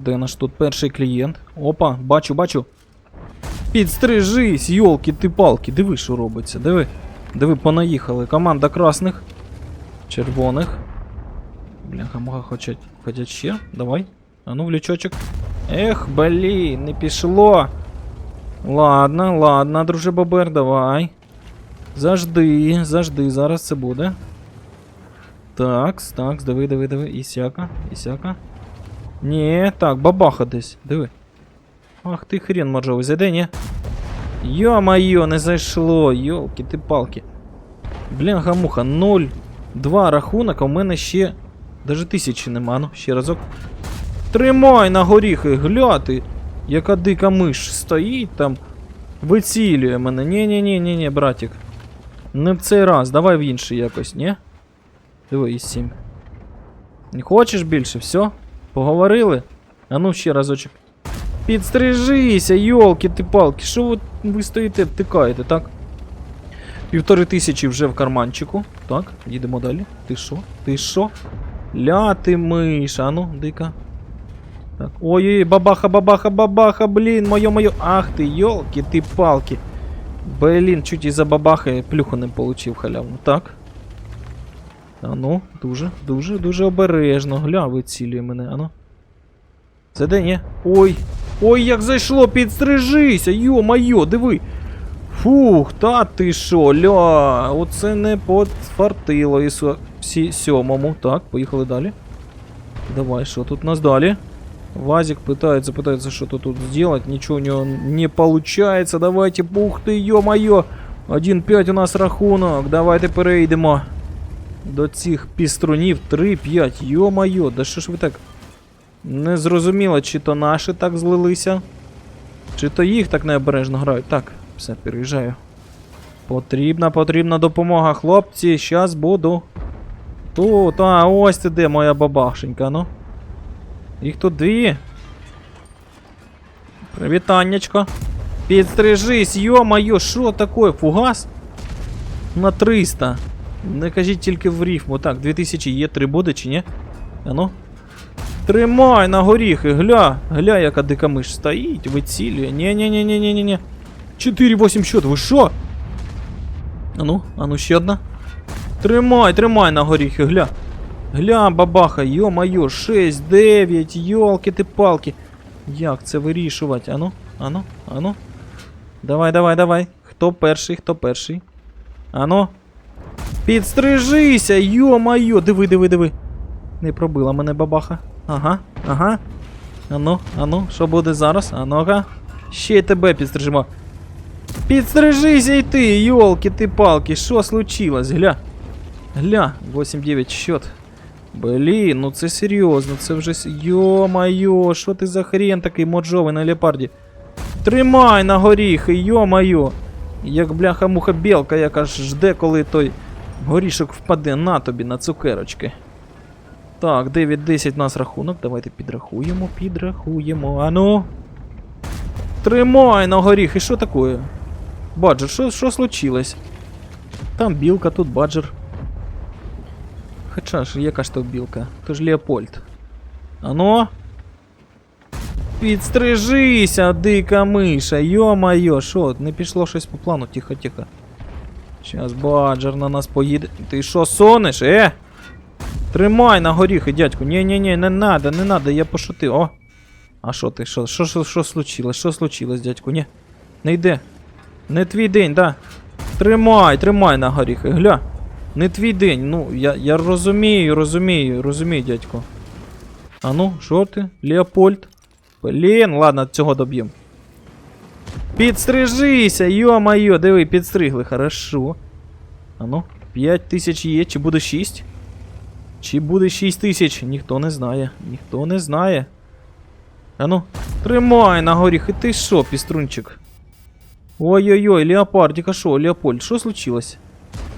Де наш тут перший клієнт? Опа, бачу, бачу. Підстрижись, йолки ти палки. Диви, що робиться. Диви. Диви, понаїхали. Команда красних. Червоних. Бляха, мога хочуть, хочуть ще. Давай. А ну, в лючочок. Ех, блін, не пішло. Ладно, ладно, друже Бобер, давай. Зажди, зажди, зараз це буде. Такс, такс, диви, диви, диви. І сяка, і сяка. Ні, так, бабаха десь, диви. Ах ти хрен моржовий, зайде, ні? Йо-майо, не зайшло, йолки ти палки. Блін, гамуха, 0, 2 рахунок, а у мене ще даже тисячі нема, ну, ще разок. Тримай на горіхи, гляти, яка дика миш стоїть там, вицілює мене. Ні-ні-ні-ні, братик. Не в цей раз, давай в інший якось, ні? Диви, із 7. Не хочеш більше, все? Поговорили? А ну ще разочок. Підстрижися, йолки ти палки. Що ви, ви стоїте, втикаєте, так? Півтори тисячі вже в карманчику. Так, їдемо далі. Ти що? Ти що? Ля ти миша, а ну, дика. Так. Ой-ой, бабаха, бабаха, бабаха, блін, моє-моє. Ах ти, йолки ти палки. Блін, чуть із-за бабахи плюху не получив халявну. Так. А ну, дуже, дуже, дуже обережно. Гля, вицілює мене, ану. Це де, ні? Ой. Ой, як зайшло, підстрижися, йо-майо, диви. Фух, та ти що, ля, оце не подфартило ісу всі сьомому. Так, поїхали далі. Давай, що тут у нас далі? Вазик пытается, пытается что-то тут сделать, ничего у него не получается. Давайте, бух ти, ё-моё. 1-5 у нас рахунок. Давайте перейдемо до цих піструнів. 3-5. Йо-моє, да що ж ви так? Не зрозуміло, чи то наші так злилися, чи то їх так необережно грають. Так, все, переїжджаю. Потрібна, потрібна допомога, хлопці. Щас буду. Тут, а, ось ти де моя бабашенька, ну. Їх тут дві. Привітаннячко. Підстрижись, йо-моє, що таке? Фугас? На 300. Не кажіть тільки в рифму. Так, 2000 є, 3 буде чи ні? А ну. Тримай на горіхи, гля, гля, яка дика миш стоїть, вицілює. Ні-ні-ні-ні-ні-ні. 4-8 счет, ви що? А ну, а ну ще одна. Тримай, тримай на горіхи, гля. Гля, бабаха, йо-моє, 6, 9, йолки ти палки. Як це вирішувати? Ану, ану, ану. Давай, давай, давай. Хто перший, хто перший? Ану. Підстрижися, йо-моє, диви, диви, диви. Не пробила мене бабаха. Ага, ага. Ану, ану, що буде зараз? Ану-ка. Ще й тебе підстрижимо. Підстрижися й ти, йолки ти палки, що случилось? Гля. Гля, 8-9 счет. Блін, ну це серйозно, це вже. Йо-майо, що ти за хрен такий моджовий на леопарді? Тримай на горіхи, йо-майо. Як бляха-муха білка, яка жде, коли той горішок впаде на тобі, на цукерочки. Так, 9-10 у нас рахунок. Давайте підрахуємо, підрахуємо. Ану. Тримай на горіхи, що таке? Баджер, що, случилось? Там білка, тут баджер. Хоча ж, яка ж то білка? То ж Леопольд. Ано? Підстрижися, дика миша, йо-майо, що, не пішло щось по плану, тихо, Щас баджер на нас поїде. Ти що, сониш, е? Тримай на горіхи, дядьку. Ні-ні-ні, не надо, не надо, я пошутив. О. А що ти? Що, що, що, що случилось? Що случилось, дядьку? Ні. Не йде. Не твій день, да. Тримай, тримай на горіхи, гля. Не твій день. Ну, я, я розумію, розумію, розумію, дядько. А ну, що ти? Леопольд? Блін, ладно, цього доб'єм. Підстрижися, йо-майо, диви, підстригли, хорошо. А ну, 5 тисяч є, чи буде 6? Чи буде 6 тисяч? Ніхто не знає. Ніхто не знає. А ну, тримай на горіхи, ти що, піструнчик? Ой-ой-ой, Леопардика, що, Леопольд, що случилось?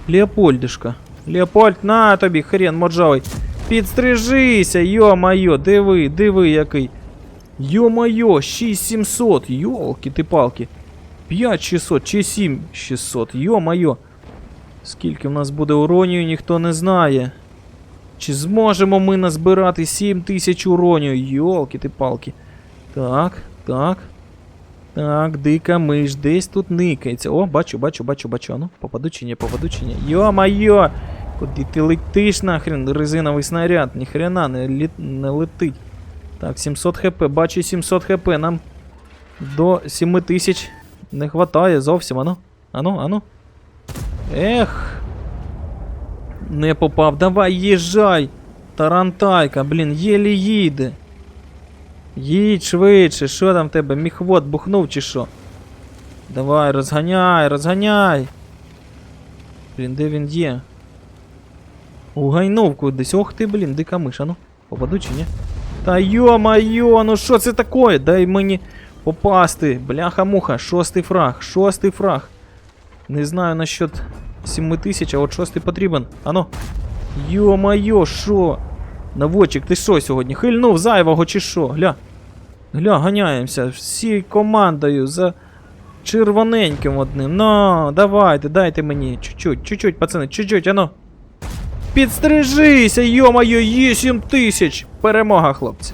Леопольдишка. Леопольд, на тобі, хрен моджавий. Підстрижися, йо-майо, диви, диви який. Йо-майо, 6700, йолки ти палки. 5600 чи 7600, йо-майо. Скільки в нас буде уронію, ніхто не знає. Чи зможемо ми назбирати 7 тисяч уронів? Йолки ти палки. Так, так. Так, дика миш, десь тут никається. О, бачу, бачу, бачу, бачу. Ану, попаду чи ні, попаду чи ні. Йо-майо! Куди ти летиш нахрен? Резиновий снаряд, ніхрена не, не летить. Так, 700 хп, бачу 700 хп. Нам до 7000 не хватає зовсім. Ану, ану, ану. Ех. Не попав. Давай, їжджай. Тарантайка, блін, єлі їде. Їдь швидше, що там в тебе? Міхвод бухнув чи що? Давай, розганяй, розганяй. Блін, де він є? Угайнув кудись. Ох ти, блін, дика миша, ну. Попаду чи ні? Та йо-майо, ну що це таке? Дай мені попасти. Бляха-муха, шостий фраг, шостий фраг. Не знаю насчет 7 тисяч, а от шостий потрібен. Ано. Йо-майо, що? Наводчик, ти що сьогодні? Хильнув зайвого чи що? Гля. Гля, ганяємося. Всі командою за червоненьким одним. Ну, давайте, дайте мені. Чуть-чуть, чуть-чуть, пацани, чуть-чуть, ано. Підстрижися, йо-моє, є 7 тисяч. Перемога, хлопці.